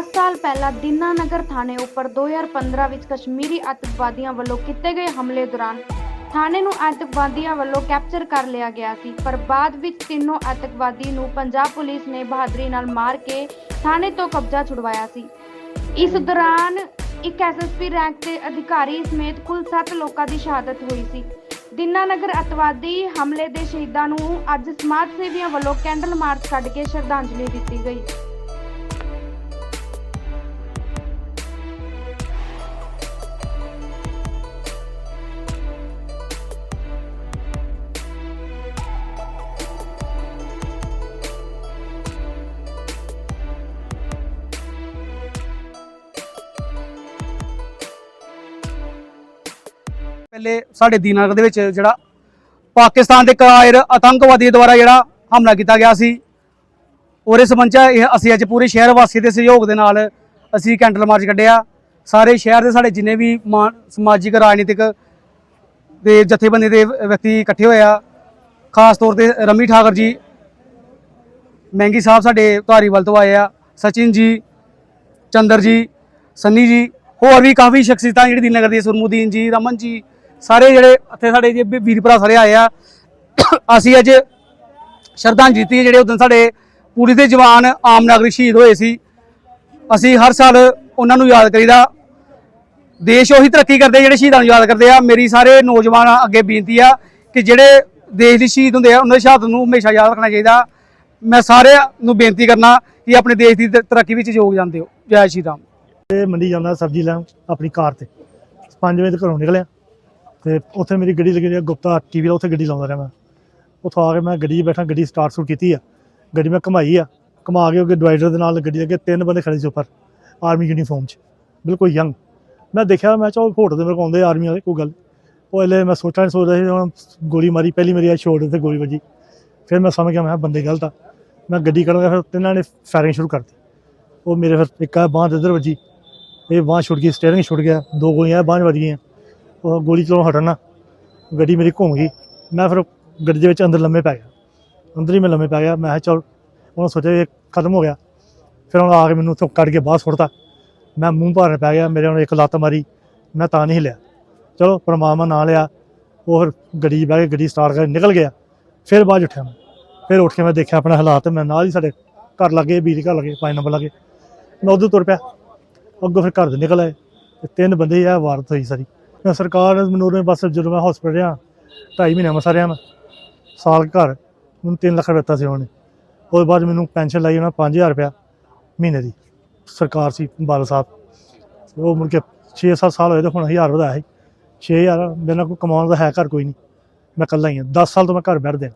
10 ਸਾਲ ਪਹਿਲਾਂ ਦੀਨਾਨਗਰ ਥਾਣੇ ਉੱਪਰ 2015 ਵਿੱਚ ਕਸ਼ਮੀਰੀ ਅੱਤਵਾਦੀਆਂ ਵੱਲੋਂ ਕੀਤੇ ਗਏ ਹਮਲੇ ਦੌਰਾਨ ਥਾਣੇ ਨੂੰ ਅੱਤਵਾਦੀਆਂ ਵੱਲੋਂ ਕੈਪਚਰ ਕਰ ਲਿਆ ਗਿਆ ਸੀ, ਪਰ ਬਾਅਦ ਵਿੱਚ ਤਿੰਨੋਂ ਅੱਤਵਾਦੀ ਨੂੰ ਪੰਜਾਬ ਪੁਲਿਸ ਨੇ ਬਹਾਦਰੀ ਨਾਲ ਮਾਰ ਕੇ ਥਾਣੇ ਤੋਂ ਕਬਜ਼ਾ ਛੁਡਵਾਇਆ ਸੀ। ਇਸ ਦੌਰਾਨ ਇੱਕ ਐਸਐਸਪੀ ਰੈਂਕ ਦੇ ਅਧਿਕਾਰੀ ਸਮੇਤ ਕੁੱਲ 7 ਲੋਕਾਂ ਦੀ ਸ਼ਹਾਦਤ ਹੋਈ ਸੀ। ਦੀਨਾਨਗਰ ਅਤਵਾਦੀ ਹਮਲੇ ਦੇ ਸ਼ਹੀਦਾਂ ਨੂੰ ਅੱਜ ਸਮਾਜ ਸੇਵੀਆਂ ਵੱਲੋਂ ਕੈਂਡਲ ਮਾਰਚ ਕੱਢ ਕੇ ਸ਼ਰਧਾਂਜਲੀ ਦਿੱਤੀ ਗਈ। ਪਹਿਲੇ ਸਾਡੇ ਦੀਨਾਨਗਰ ਦੇ ਵਿੱਚ ਜਿਹੜਾ ਪਾਕਿਸਤਾਨ ਦੇ ਕਾਇਰ ਆਤੰਕਵਾਦੀਆਂ ਦੁਆਰਾ ਜਿਹੜਾ ਹਮਲਾ ਕੀਤਾ ਗਿਆ ਸੀ। ਉਹਦੇ ਸੰਬੰਧ ਇਹ ਅਸੀਂ ਅੱਜ ਪੂਰੇ ਸ਼ਹਿਰ ਵਾਸੀ ਦੇ ਸਹਿਯੋਗ ਦੇ ਨਾਲ ਅਸੀਂ ਕੈਂਡਲ ਮਾਰਚ ਕੱਢਿਆ। ਸਾਰੇ ਸ਼ਹਿਰ ਦੇ ਸਾਡੇ ਜਿੰਨੇ ਵੀ ਮਾ- ਸਮਾਜਿਕ, ਰਾਜਨੀਤਿਕ ਦੇ ਜਥੇਬੰਦੀ ਦੇ ਵਿਅਕਤੀ ਇਕੱਠੇ ਹੋਏ ਆ। ਖਾਸ ਤੌਰ ਤੇ ਰਮੀ ਠਾਕਰ ਜੀ, ਮਹਿੰਗੀ ਸਾਹਿਬ ਸਾਡੇ ਧਾਰੀਵਾਲ ਤੋਂ ਆਏ ਆ, ਸਚਿਨ ਜੀ, ਚੰਦਰ ਜੀ, ਸੰਨੀ ਜੀ, ਹੋਰ ਵੀ ਕਾਫੀ ਸ਼ਖਸੀਅਤਾਂ ਜਿਹੜੀ ਦੀਨਨਗਰ ਦੀ ਸੁਰਮੁਦੀਨ ਜੀ, ਰਮਨ ਜੀ ਸਾਰੇ ਜਿਹੜੇ ਇੱਥੇ ਸਾਡੇ ਜੇ ਵੀਰ ਭਰਾ ਸਾਰੇ ਆਏ ਆ, ਅਸੀਂ ਅੱਜ ਸ਼ਰਧਾਂਜਲੀ ਦਿੱਤੀ ਹੈ, ਜਿਹੜੇ ਉਦੋਂ ਸਾਡੇ ਪੁਲਿਸ ਦੇ ਜਵਾਨ ਆਮ ਨਾਗਰਿਕ ਸ਼ਹੀਦ ਹੋਏ ਸੀ। ਅਸੀਂ ਹਰ ਸਾਲ ਉਹਨਾਂ ਨੂੰ ਯਾਦ ਕਰੀਦਾ। ਦੇਸ਼ ਉਹੀ ਤਰੱਕੀ ਕਰਦੇ ਜਿਹੜੇ ਸ਼ਹੀਦਾਂ ਨੂੰ ਯਾਦ ਕਰਦੇ ਆ। ਮੇਰੀ ਸਾਰੇ ਨੌਜਵਾਨ ਅੱਗੇ ਬੇਨਤੀ ਆ ਕਿ ਜਿਹੜੇ ਦੇਸ਼ ਦੇ ਸ਼ਹੀਦ ਹੁੰਦੇ ਆ, ਉਹਨਾਂ ਦੀ ਸ਼ਹਾਦਤ ਨੂੰ ਹਮੇਸ਼ਾ ਯਾਦ ਰੱਖਣਾ ਚਾਹੀਦਾ। ਮੈਂ ਸਾਰਿਆਂ ਨੂੰ ਬੇਨਤੀ ਕਰਨਾ ਕਿ ਆਪਣੇ ਦੇਸ਼ ਦੀ ਤ- ਤਰੱਕੀ ਵਿੱਚ ਯੋਗ ਜਾਂਦੇ ਹੋ। ਜੈ ਸ਼੍ਰੀ ਰਾਮ। ਤੇ ਮੰਡੀ ਜਾਂਦਾ ਸਬਜ਼ੀ ਲੈਣ, ਆਪਣੀ ਕਾਰ ਤੇ। 5 ਵਜੇ ਤੇ ਘਰੋਂ ਨਿਕਲਿਆ। ਤੇ ਉੱਥੇ ਮੇਰੀ ਗੱਡੀ ਲੱਗੀ ਹੋਈ ਆ ਗੁਪਤਾ ਟੀਵੀ ਦਾ, ਉੱਥੇ ਗੱਡੀ ਲਾਉਂਦਾ ਰਿਹਾ ਮੈਂ। ਉੱਥੋਂ ਆ ਕੇ ਮੈਂ ਗੱਡੀ 'ਚ ਬੈਠਾ, ਗੱਡੀ ਸਟਾਰਟ ਸੁਟ ਕੀਤੀ ਆ। ਗੱਡੀ ਮੈਂ ਘਮਾਈ ਆ, ਘਮਾ ਕੇ ਅੱਗੇ ਡਿਵਾਈਡਰ ਦੇ ਨਾਲ ਗੱਡੀ ਅੱਗੇ ਤਿੰਨ ਬੰਦੇ ਖੜੇ ਸੀ ਉੱਪਰ ਆਰਮੀ ਯੂਨੀਫਾਰਮ 'ਚ। ਬਿਲਕੁਲ ਯੰਗ ਮੈਂ ਦੇਖਿਆ, ਮੈਂ ਚਾ ਫੋਟੋ ਦੇ ਮੇਰੇ ਕੋਲ ਆਉਂਦੇ ਆਰਮੀ ਵਾਲੇ, ਕੋਈ ਗੱਲ ਉਹ ਹਲੇ ਮੈਂ ਸੋਚਾਂ ਸੋਚ ਰਿਹਾ ਸੀ, ਹੁਣ ਗੋਲੀ ਮਾਰੀ, ਪਹਿਲੀ ਮੇਰੀ ਆ ਸ਼ੋਲਡਰ ਤੇ ਗੋਲੀ ਵੱਜੀ। ਫਿਰ ਮੈਂ ਸਮਝ ਗਿਆ, ਮੈਂ ਕਿਹਾ, ਬੰਦੇ ਗਲਤ ਆ। ਮੈਂ ਗੱਡੀ ਕੱਢਾਂਗਾ ਫਿਰ ਤਿੰਨਾਂ ਨੇ ਫਾਇਰਿੰਗ ਸ਼ੁਰੂ ਕਰਤੀ। ਉਹ ਮੇਰੇ ਫਿਰ ਇੱਕ ਆ, ਬਾਂਹ ਤੇ ਇੱਧਰ ਵੱਜੀ। ਇਹ ਬਾਂਹ ਛੁੱਟ ਗਈ ਸਟੀਅਰਿੰਗ ਛੁੱਟ ਗਿਆ। ਦੋ ਗੋਲੀਆਂ, ਬਾਂਹ ਵੱਜ ਗਈਆਂ। ਉਹ ਗੋਲੀ ਚਲੋਂ ਹਟਣਾ ਗੱਡੀ ਮੇਰੀ ਘੁੰਮ ਗਈ। ਮੈਂ ਫਿਰ ਗੱਡੀ ਦੇ ਵਿੱਚ ਅੰਦਰ ਲੰਮੇ ਪੈ ਗਿਆ। ਅੰਦਰ ਹੀ ਮੈਂ ਲੰਮੇ ਪੈ ਗਿਆ। ਮੈਂ ਕਿਹਾ, ਚਲ, ਉਹਨਾਂ ਸੋਚਿਆ ਇਹ ਖਤਮ ਹੋ ਗਿਆ। ਫਿਰ ਉਹਨਾਂ ਆ ਕੇ ਮੈਨੂੰ ਉੱਥੋਂ ਕੱਢ ਕੇ ਬਾਹਰ ਸੁੱਟਤਾ। ਮੈਂ ਮੂੰਹ ਭਾਰਨ ਪੈ ਗਿਆ। ਮੇਰੇ ਹੁਣ ਇੱਕ ਲੱਤ ਮਾਰੀ। ਮੈਂ ਤਾਂ ਨਹੀਂ ਹਿੱਲਿਆ। ਚਲੋ, ਪਰਮਾਤਮਾ ਨਾਂ ਲਿਆ। ਉਹ ਫਿਰ ਗੱਡੀ 'ਚ ਬਹਿ ਕੇ ਗੱਡੀ ਸਟਾਰਟ ਕਰਕੇ ਨਿਕਲ ਗਿਆ। ਫਿਰ ਬਾਅਦ 'ਚ ਉੱਠਿਆ ਮੈਂ। ਫਿਰ ਉੱਠ ਕੇ ਮੈਂ ਦੇਖਿਆ ਆਪਣਾ ਹਾਲਾਤ। ਮੈਂ ਨਾਲ ਹੀ ਸਾਡੇ ਘਰ ਲੱਗੇ ਬੀਜ ਘਰ ਲੱਗੇ, ਪੰਜ ਨੰਬਰ ਲੱਗੇ। ਮੈਂ ਉਦੋਂ ਤੁਰ ਪਿਆ। ਅੱਗੋਂ ਫਿਰ ਘਰ ਦੇ ਨਿਕਲ ਆਏ। ਤਿੰਨ ਬੰਦੇ ਆ ਵਾਰਤ ਹੋਈ ਸਾਰੀ। ਮੈਂ ਸਰਕਾਰ ਮੈਨੂੰ ਉਹਨੇ ਬਸ ਜਦੋਂ ਮੈਂ ਹਸਪੀਟਲ ਰਿਹਾ, ਢਾਈ ਮਹੀਨੇ ਮਸਾ ਰਿਹਾ ਮੈਂ, ਸਾਲ ਘਰ, ਮੈਨੂੰ 3 ਲੱਖ ਰੁਪਏ ਦਿੱਤਾ ਸੀ ਉਹਨੇ। ਉਹਦੇ ਬਾਅਦ ਮੈਨੂੰ ਪੈਨਸ਼ਨ ਲਾਈ ਉਹਨਾਂ 5000 ਰੁਪਇਆ ਮਹੀਨੇ ਦੀ, ਸਰਕਾਰ ਸੀ, ਬਾਦਲ ਸਾਹਿਬ। ਉਹ ਮੁੜ ਕੇ 6-7 ਸਾਲ ਹੋਏ ਤੇ ਹੁਣ 1000 ਵਧਾਇਆ ਸੀ। 6000 ਮੇਰੇ ਨਾਲ ਕੋਈ ਕਮਾਉਣ ਦਾ ਹੈ ਘਰ ਕੋਈ ਨਹੀਂ। ਮੈਂ ਇਕੱਲਾ ਹੀ ਹਾਂ। 10 ਸਾਲ ਤੋਂ ਮੈਂ ਘਰ ਬੈਠਦੇ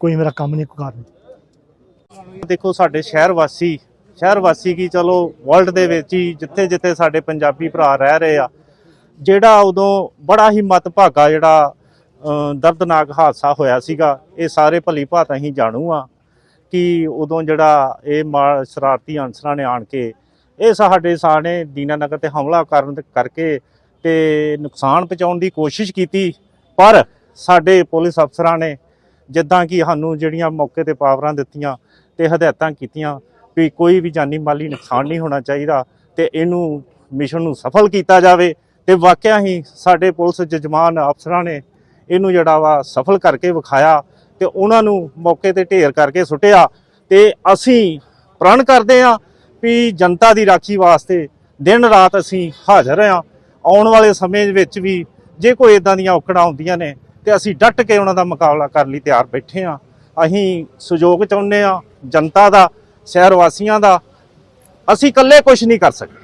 ਕੋਈ ਮੇਰਾ ਕੰਮ ਨਹੀਂ, ਕੋਈ ਕਾਰ ਨਹੀਂ। ਦੇਖੋ, ਸਾਡੇ ਸ਼ਹਿਰ ਵਾਸੀ ਸ਼ਹਿਰ ਵਾਸੀ ਕੀ ਚਲੋ ਵਰਲਡ ਦੇ ਵਿੱਚ ਹੀ ਜਿੱਥੇ ਜਿੱਥੇ ਸਾਡੇ ਪੰਜਾਬੀ ਭਰਾ ਰਹਿ ਰਹੇ ਆ ਜਿਹੜਾ ਉਦੋਂ ਬੜਾ ਹੀ ਮਤਭਾਗਾ ਜਿਹੜਾ ਦਰਦਨਾਕ ਹਾਦਸਾ ਹੋਇਆ ਸੀਗਾ, ਇਹ ਸਾਰੇ ਭਲੀ ਭਾਤ ਅਸੀਂ ਜਾਣੂ ਆ ਕਿ ਉਦੋਂ ਜਿਹੜਾ ਇਹ ਮਾ- ਸ਼ਰਾਰਤੀ ਅਨਸਰਾਂ ਨੇ ਆਣ ਕੇ, ਇਹ ਸਾਡੇ ਸਾਨੇ ਦੀਨਾਨਗਰ ਤੇ ਹਮਲਾ ਕਰਨ ਕਰਕੇ ਤੇ ਨੁਕਸਾਨ ਪਹੁੰਚਾਉਣ ਦੀ ਕੋਸ਼ਿਸ਼ ਕੀਤੀ, ਪਰ ਸਾਡੇ ਪੁਲਿਸ ਅਫਸਰਾਂ ਨੇ ਜਿੱਦਾਂ ਕਿ ਸਾਨੂੰ ਜਿਹੜੀਆਂ ਮੌਕੇ ਤੇ ਪਾਵਰਾਂ ਦਿੱਤੀਆਂ ਤੇ ਹਦਾਇਤਾਂ ਕੀਤੀਆਂ ਵੀ ਕੋਈ ਵੀ ਜਾਨੀ ਮਾਲੀ ਨੁਕਸਾਨ ਨਹੀਂ ਹੋਣਾ ਚਾਹੀਦਾ ਤੇ ਇਹਨੂੰ ਮਿਸ਼ਨ ਨੂੰ ਸਫਲ ਕੀਤਾ ਜਾਵੇ ਤੇ ਵਾਕਿਆ ਹੀ ਸਾਡੇ ਪੁਲਿਸ ਜਜਮਾਨ ਅਫਸਰਾਂ ਨੇ ਇਹਨੂੰ ਜਿਹੜਾ ਵਾ ਸਫਲ ਕਰਕੇ ਵਿਖਾਇਆ ਤੇ ਉਹਨਾਂ ਨੂੰ ਮੌਕੇ ਤੇ ਢੇਰ ਕਰਕੇ ਸੁੱਟਿਆ ਤੇ ਅਸੀਂ ਪ੍ਰਣ ਕਰਦੇ ਆ ਵੀ ਜਨਤਾ ਦੀ ਰਾਖੀ ਵਾਸਤੇ ਦਿਨ ਰਾਤ ਅਸੀਂ ਹਾਜ਼ਰ ਆ ਆਉਣ ਵਾਲੇ ਸਮੇਂ ਵਿੱਚ ਵੀ ਜੇ ਕੋਈ ਇਦਾਂ ਦੀਆਂ ਔਕੜਾਂ ਆਉਂਦੀਆਂ ਨੇ ਤੇ ਅਸੀਂ ਡਟ ਕੇ ਉਹਨਾਂ ਦਾ ਮੁਕਾਬਲਾ ਕਰਨ ਲਈ ਤਿਆਰ ਬੈਠੇ ਆ ਅਸੀਂ ਸਹਿਯੋਗ ਚਾਹੁੰਦੇ ਆ ਜਨਤਾ ਦਾ, ਸ਼ਹਿਰ ਵਾਸੀਆਂ ਦਾ। ਅਸੀਂ ਇਕੱਲੇ ਕੁਝ ਨਹੀਂ ਕਰ ਸਕਦੇ।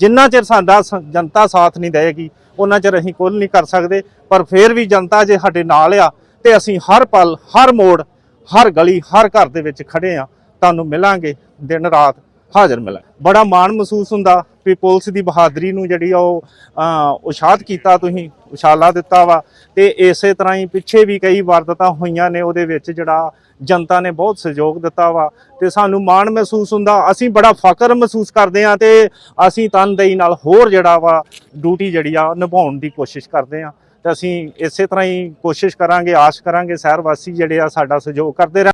ਜਿੰਨਾ ਚਿਰ ਸਾਡਾ ਸ- ਜਨਤਾ ਸਾਥ ਨਹੀਂ ਦੇਗੀ ਉਹਨਾਂ ਚਿਰ ਅਸੀਂ ਕੁਝ ਨਹੀਂ ਕਰ ਸਕਦੇ, ਪਰ ਫਿਰ ਵੀ ਜਨਤਾ ਜੇ ਸਾਡੇ ਨਾਲ ਆ, ਤੇ ਅਸੀਂ ਹਰ ਪਲ, ਹਰ ਮੋੜ, ਹਰ ਗਲੀ, ਹਰ ਘਰ ਦੇ ਵਿੱਚ ਖੜੇ ਆ, ਤੁਹਾਨੂੰ ਮਿਲਾਂਗੇ, ਦਿਨ ਰਾਤ ਹਾਜ਼ਰ ਮਿਲਾਂ ਬੜਾ ਮਾਣ ਮਹਿਸੂਸ ਹੁੰਦਾ ਵੀ ਪੁਲਿਸ ਦੀ ਬਹਾਦਰੀ ਨੂੰ ਜਿਹੜੀ ਆ ਉਹ ਅਹ, ਉਸ਼ਾਦ ਕੀਤਾ ਤੁਸੀਂ ਉਛਾਲਾ ਦਿੱਤਾ ਵਾ। ਤੇ ਇਸੇ ਤਰ੍ਹਾਂ ਹੀ ਪਿੱਛੇ ਵੀ ਕਈ ਵਾਰਦਾਤਾਂ ਹੋਈਆਂ ਨੇ ਉਹਦੇ ਵਿੱਚ ਜਿਹੜਾ ਜਨਤਾ ਨੇ ਬਹੁਤ ਸਹਿਯੋਗ ਦਿੱਤਾ ਵਾ। ਤੇ ਸਾਨੂੰ ਮਾਣ ਮਹਿਸੂਸ ਹੁੰਦਾ ਅਸੀਂ ਬੜਾ ਫਖਰ ਮਹਿਸੂਸ ਕਰਦੇ ਆ ਤੇ ਅਸੀਂ ਤਨਦੇਹੀ ਨਾਲ ਹੋਰ ਜਿਹੜਾ ਵਾ ਡਿਊਟੀ ਜਿਹੜੀ ਆ ਨਿਭਾਉਣ ਦੀ ਕੋਸ਼ਿਸ਼ ਕਰਦੇ ਆ ਤੇ ਅਸੀਂ ਇਸੇ ਤਰ੍ਹਾਂ ਹੀ ਕੋਸ਼ਿਸ਼ ਕਰਾਂਗੇ ਆਸ ਕਰਾਂਗੇ ਸ਼ਹਿਰ ਵਾਸੀ ਜਿਹੜੇ ਆ ਸਾਡਾ ਸਹਿਯੋਗ ਕਰਦੇ ਰਹਿਣ।